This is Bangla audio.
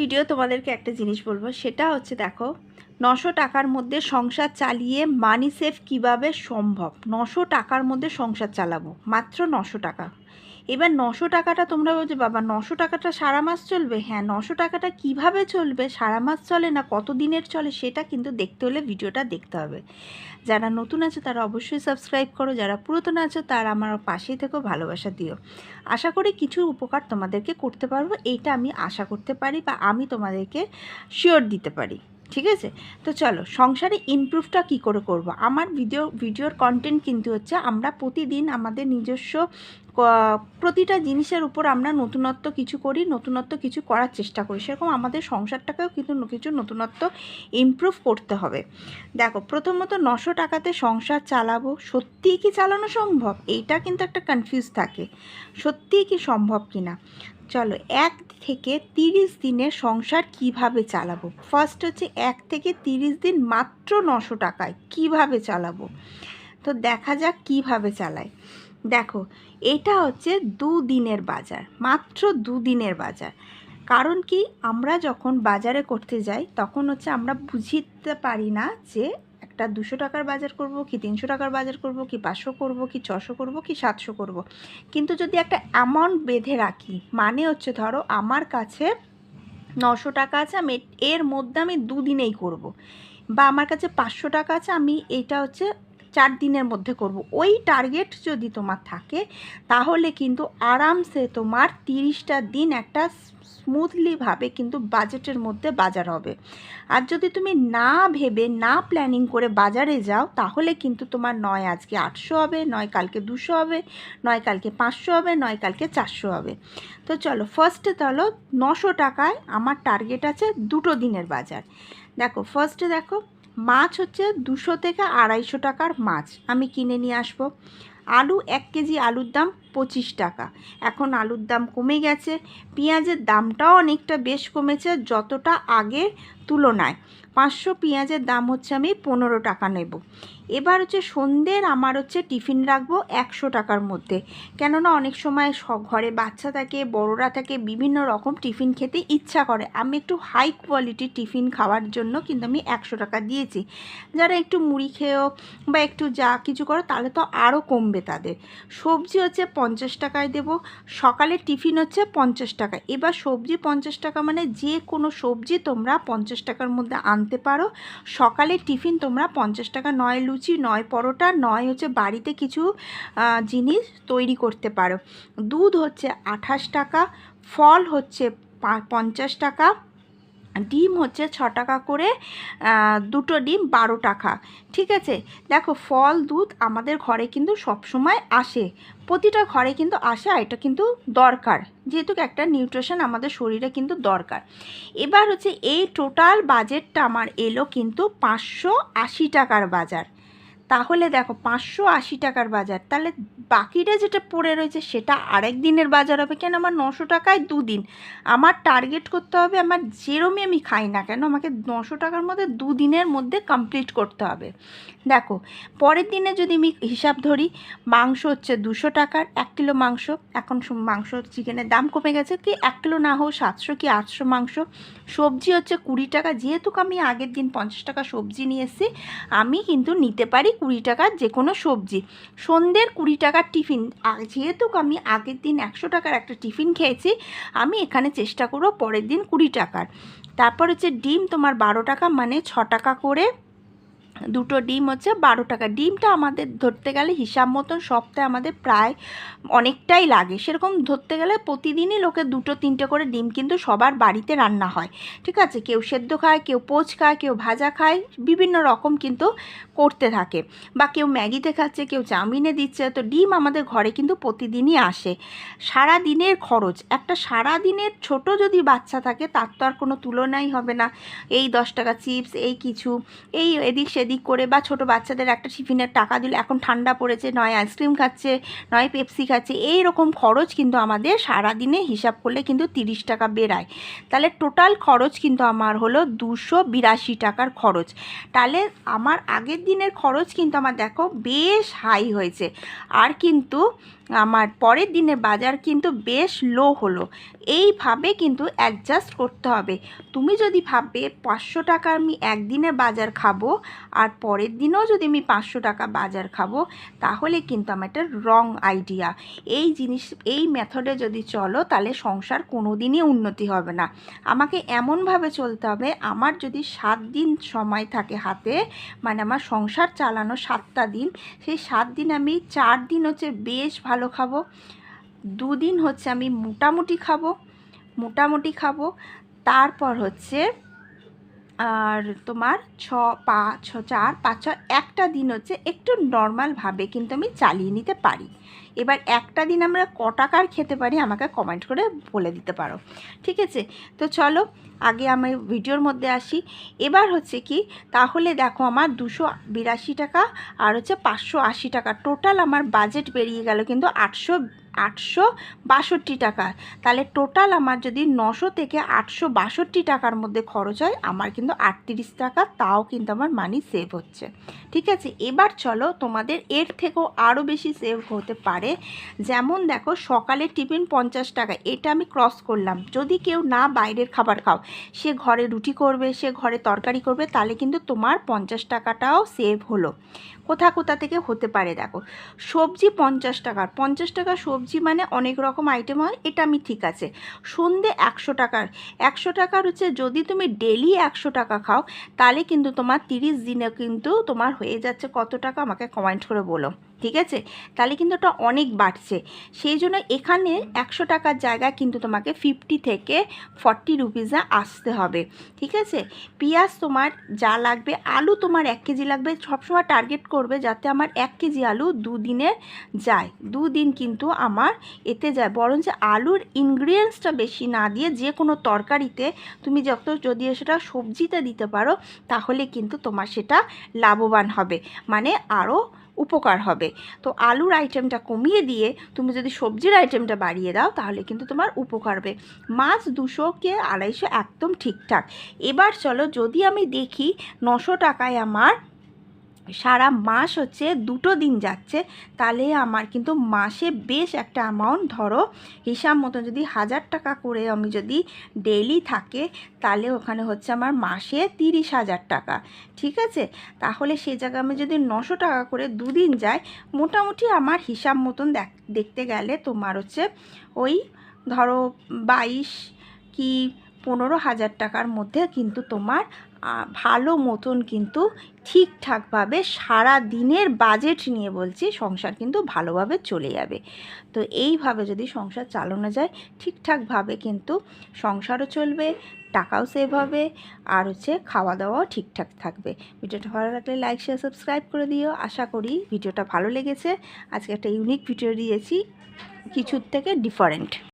ভিডিও তোমাদেরকে একটা জিনিস বলব, সেটা হচ্ছে দেখো, নশো টাকার মধ্যে সংসার চালিয়ে মানি সেফ কীভাবে সম্ভব? নশো টাকার মধ্যে সংসার চালাবো, মাত্র নশো টাকা। এবার নশো টাকাটা তোমরা বলছো, বাবা, নশো টাকাটা সারা মাস চলবে? হ্যাঁ নশো টাকাটা কীভাবে চলবে? সারা মাস চলে না, কত দিনের চলে সেটা কিন্তু দেখতে হলে ভিডিওটা দেখতে হবে। যারা নতুন আছে তারা অবশ্যই সাবস্ক্রাইব করো, যারা পুরাতন আছো তারা আমার পাশেই থেকেও ভালোবাসা দিও। আশা করি কিছু উপকার তোমাদেরকে করতে পারব, এইটা আমি আশা করতে পারি বা আমি তোমাদেরকে শিওর দিতে পারি। ঠিক আছে? তো চলো, সংসারে ইমপ্রুভটা কি করে করব? আমার ভিডিও ভিডিওর কন্টেন্ট কিন্তু হচ্ছে আমরা প্রতিদিন আমাদের নিজস্ব প্রতিটা জিনিসের উপর আমরা নতুনত্ব কিছু করি, নতুনত্ব কিছু করার চেষ্টা করি। সেরকম আমাদের সংসারটাকেও কিন্তু কিছু নতুনত্ব ইমপ্রুভ করতে হবে। দেখো, প্রথমত নশো টাকাতে সংসার চালাবো। সত্যিই কি চালানো সম্ভব? এইটা কিন্তু একটা কনফিউজ থাকে। সত্যিই কি সম্ভব কি না চলো, এক থেকে তিরিশ দিনের সংসার কীভাবে চালাবো? ফার্স্ট হচ্ছে এক থেকে তিরিশ দিন মাত্র নশো টাকায় কীভাবে চালাবো? তো দেখা যাক কীভাবে চালায় দেখো, এটা হচ্ছে দুদিনের বাজার, মাত্র দুদিনের বাজার। কারণ কি? আমরা যখন বাজারে করতে যাই, তখন হচ্ছে আমরা বুঝতে পারি না যে একটা দুশো টাকার বাজার করব, কি তিনশো টাকার বাজার করব, কি পাঁচশো করব, কি ছশো করব, কি সাতশো করব কিন্তু যদি একটা অ্যামাউন্ট বেঁধে রাখি মানে হচ্ছে ধরো আমার কাছে নশো টাকা আছে, আমি এর মধ্যে আমি দুদিনেই করব। বা আমার কাছে পাঁচশো টাকা আছে, আমি এটা হচ্ছে চার দিনের মধ্যে করব। ওই টার্গেট যদি তোমার থাকে, তাহলে কিন্তু আরামসে তোমার তিরিশটা দিন একটা স্মুথলিভাবে কিন্তু বাজেটের মধ্যে বাজার হবে। আর যদি তুমি না ভেবে, না প্ল্যানিং করে বাজারে যাও, তাহলে কিন্তু তোমার নয় আজকে আটশো হবে, নয় কালকে দুশো হবে, নয় কালকে পাঁচশো হবে, নয় কালকে চারশো হবে। তো চলো ফার্স্টে তাহলে নশো টাকায় আমার টার্গেট আছে দুটো দিনের বাজার। দেখো ফার্স্টে দেখো মাছ হচ্ছে দুশো থেকে আড়াইশো টাকার মাছ। আমি কিনে নিয়ে আসব। আলু এক কেজি আলুর দাম পঁচিশ টাকা। এখন আলুর দাম কমে গেছে। পেঁয়াজের দামটাও অনেকটা বেশ কমেছে যতটা আগের তুলনায়। পাঁচশো পেঁয়াজের দাম হচ্ছে আমি পনেরো টাকা নেব। এবার হচ্ছে সন্ধ্যের আমার হচ্ছে টিফিন রাখব একশো টাকার মধ্যে। কেননা অনেক সময় স- ঘরে বাচ্চা থাকে, বড়রা থাকে, বিভিন্ন রকম টিফিন খেতে ইচ্ছা করে। আমি একটু হাই কোয়ালিটির টিফিন খাওয়ার জন্য কিন্তু আমি একশো টাকা দিয়েছি। যারা একটু মুড়ি খেয়েও বা একটু যা কিছু করো তাহলে তো আরও কমবে তাদের। সবজি হচ্ছে পঞ্চাশ টাকায় দেবো সকালের টিফিন হচ্ছে পঞ্চাশ টাকা। এবার সবজি পঞ্চাশ টাকা মানে যে কোনো সবজি তোমরা পঞ্চাশ টাকার মধ্যে আনতে পারো। সকালে টিফিন তোমরা পঞ্চাশ টাকা, নয় লুচি, নয় পরোটা, নয় হচ্ছে বাড়িতে কিছু জিনিস তৈরি করতে পারো। দুধ হচ্ছে আঠাশ টাকা, ফল হচ্ছে পঞ্চাশ টাকা ডিম হচ্ছে ছ টাকা করে দুটো ডিম বারো টাকা। ঠিক আছে? দেখো, ফল, দুধ আমাদের ঘরে কিন্তু সবসময় আসে। প্রতিটা ঘরে কিন্তু আসে, আর এটা কিন্তু দরকার। যেহেতু একটা নিউট্রিশন আমাদের শরীরে কিন্তু দরকার। এবার হচ্ছে এই টোটাল বাজেটটা আমার এলো কিন্তু পাঁচশো আশি টাকার বাজার। তাহলে দেখো পাঁচশো আশি টাকার বাজার। তাহলে বাকিটা যেটা পড়ে রয়েছে সেটা আরেক দিনের বাজার হবে কেন? আমার নশো টাকায় দুদিন। আমার টার্গেট করতে হবে আমার যেরমই আমি খাই না কেন, আমাকে নশো টাকার মধ্যে দুদিনের মধ্যে কমপ্লিট করতে হবে। দেখো, পরের দিনে যদি আমি হিসাব ধরি, মাংস হচ্ছে দুশো টাকার, এক কিলো মাংস। এখন মাংস চিকেনের দাম কমে গেছে কি? এক কিলো না হোক সাতশো কি আটশো মাংস। সবজি হচ্ছে কুড়ি টাকা। যেহেতু আমি আগের দিন পঞ্চাশ টাকা সবজি নিয়ে এসেছি, আমি কিন্তু নিতে পারি কুড়ি টাকার যে কোনো সবজি। সন্ধ্যের কুড়ি টাকার টিফিন। যেহেতু আমি আগের দিন একশো টাকার একটা টিফিন খেয়েছি, আমি এখানে চেষ্টা করব পরের দিন কুড়ি টাকার। তারপর হচ্ছে ডিম তোমার বারো টাকা মানে ছ টাকা করে দুটো ডিম হচ্ছে বারো টাকা। ডিমটা আমাদের ধরতে গেলে হিসাব মতন সপ্তাহে আমাদের প্রায় অনেকটাই লাগে। সেরকম ধরতে গেলে প্রতিদিনই লোকে দুটো, তিনটে করে ডিম কিন্তু সবার বাড়িতে রান্না হয়। ঠিক আছে? কেউ সেদ্ধ খায়, কেউ পোচ খায়, কেউ ভাজা খায়, বিভিন্ন রকম কিন্তু করতে থাকে। বা কেউ ম্যাগিতে খাচ্ছে কেউ চাউমিনে দিচ্ছে, তো ডিম আমাদের ঘরে কিন্তু প্রতিদিনই আসে। সারা দিনের খরচ, একটা সারা দিনের ছোট যদি বাচ্চা থাকে, তার তো আর কোনো তুলনাই হবে না। এই দশ টাকা চিপস, এই কিছু, এই এদিক সেদিক করে, বা ছোট বাচ্চাদের একটা টিফিনের টাকা দিলে, এখন ঠান্ডা পড়েছে, নয় আইসক্রিম খাচ্ছে, নয় পেপসি খাচ্ছে, এই রকম খরচ কিন্তু আমাদের সারাদিনে হিসাব করলে কিন্তু তিরিশ টাকা বেরায় তাহলে টোটাল খরচ কিন্তু আমার হলো দুশো বিরাশি টাকার খরচ। তাহলে আমার আগের দিনের খরচ কিন্তু আমার দেখো বেশ হাই হয়েছে। আর কিন্তু আমার পরের দিনের বাজার কিন্তু বেশ লো হলো। এইভাবে কিন্তু অ্যাডজাস্ট করতে হবে। তুমি যদি ভাববে পাঁচশো টাকা আমি একদিনে বাজার খাব আর পরের দিনেও যদি আমি পাঁচশো টাকা বাজার খাব, তাহলে কিন্তু আমার একটা রং আইডিয়া এই জিনিস, এই মেথডে যদি চলো, তাহলে সংসার কোনো দিনই উন্নতি হবে না। আমাকে এমনভাবে চলতে হবে, আমার যদি সাত দিন সময় থাকে হাতে মানে আমার সংসার চালানো সাতটা দিন, সেই সাত দিন আমি চার দিন হচ্ছে বেশ ভালো খাব। দুদিন হচ্ছে আমি মোটামুটি খাব মোটামুটি খাব। তারপর হচ্ছে আর তোমার ছ, পা, ছ, চার, পাঁচ ছ একটা দিন হচ্ছে একটু নর্মালভাবে কিন্তু আমি চালিয়ে নিতে পারি। এবার একটা দিন আমরা ক টাকার খেতে পারি আমাকে কমেন্ট করে বলে দিতে পারো। ঠিক আছে? তো চলো, আগে আমি ভিডিওর মধ্যে আসি। এবার হচ্ছে কি, তাহলে দেখো আমার দুশো বিরাশি টাকা আর হচ্ছে পাঁচশো আশি টাকা। টোটাল আমার বাজেট বেরিয়ে গেল কিন্তু আটশো আটশো বাষট্টি টাকা। তাহলে টোটাল আমার যদি নশো থেকে আটশো বাষট্টি টাকার মধ্যে খরচ হয়, আমার কিন্তু আটত্রিশ টাকা, তাও কিন্তু আমার মানি সেভ হচ্ছে। ঠিক আছে? এবার চলো তোমাদের এর থেকেও আরও বেশি সেভ হতে পারে। যেমন দেখো, সকালে টিফিন পঞ্চাশ টাকা, এটা আমি ক্রস করলাম। যদি কেউ না বাইরের খাবার খাও, সে ঘরে রুটি করবে, সে ঘরে তরকারি করবে, তাহলে কিন্তু তোমার পঞ্চাশ টাকাটাও সেভ হলো। কোথা কোথা থেকে হতে পারে দেখো? সবজি পঞ্চাশ টাকার, পঞ্চাশ টাকা সবজি মানে অনেক রকম আইটেম হয়, এটা আমি ঠিক আছে। সন্ধে একশো টাকার একশো টাকার হচ্ছে যদি তুমি ডেলি একশো টাকা খাও, তাহলে কিন্তু তোমার তিরিশ দিনে কিন্তু তোমার হয়ে যাচ্ছে কত টাকা আমাকে কমেন্ট করে বলো। ঠিক আছে? তাহলে কিন্তু ওটা অনেক বাড়ছে। সেই জন্য এখানে একশো টাকার জায়গায় কিন্তু তোমাকে ফিফটি থেকে ফর্টি রুপিসে আসতে হবে। ঠিক আছে? পেঁয়াজ তোমার যা লাগবে, আলু তোমার এক কেজি লাগবে। সবসময় টার্গেট করবে যাতে আমার এক কেজি আলু দুদিনে যায়। দুদিন কিন্তু আমার এতে যায়। বরঞ্চ আলুর ইনগ্রিডিয়েন্টসটা বেশি না দিয়ে যে কোনো তরকারিতে তুমি যত যদি সেটা সবজিতে দিতে পারো, তাহলে কিন্তু তোমার সেটা লাভবান হবে। মানে আরও উপকার হবে। তো আলুর আইটেমটা কমিয়ে দিয়ে তুমি যদি সবজির আইটেমটা বাড়িয়ে দাও, তাহলে কিন্তু তোমার উপকার হবে। মাছ দুশোকে আড়াইশো একদম ঠিকঠাক। এবার চলো যদি আমি দেখি নশো টাকায় আমার সারা মাস হচ্ছে দুটো দিন যাচ্ছে, তাহলে আমার কিন্তু মাসে বেশ একটা অ্যামাউন্ট ধরো, হিসাব মতো যদি হাজার টাকা করে আমি যদি ডেইলি থাকে, তাহলে ওখানে হচ্ছে আমার মাসে তিরিশ হাজার টাকা, ঠিক আছে? তাহলে সে জায়গায় আমি যদি নশো টাকা করে দুদিন যাই, মোটামুটি আমার হিসাব মতন দেখ, দেখতে গেলে তোমার হচ্ছে ওই ধরো বাইশ কি পনেরো হাজার টাকার মধ্যে কিন্তু তোমার ভালো মতন কিন্তু ঠিকঠাকভাবে সারা দিনের বাজেট নিয়ে বলছি সংসার কিন্তু ভালোভাবে চলে যাবে। তো এইভাবে যদি সংসার চালানো যায়, ঠিকঠাকভাবে কিন্তু সংসারও চলবে, টাকাও সেভ হবে, আর হচ্ছে খাওয়া দাওয়াও ঠিকঠাক থাকবে। ভিডিওটা ভালো লাগলে লাইক শেয়ার সাবস্ক্রাইব করে দিও। আশা করি ভিডিওটা ভালো লেগেছে। আজকে একটা ইউনিক ভিডিও দিয়েছি, কিছুর থেকে ডিফারেন্ট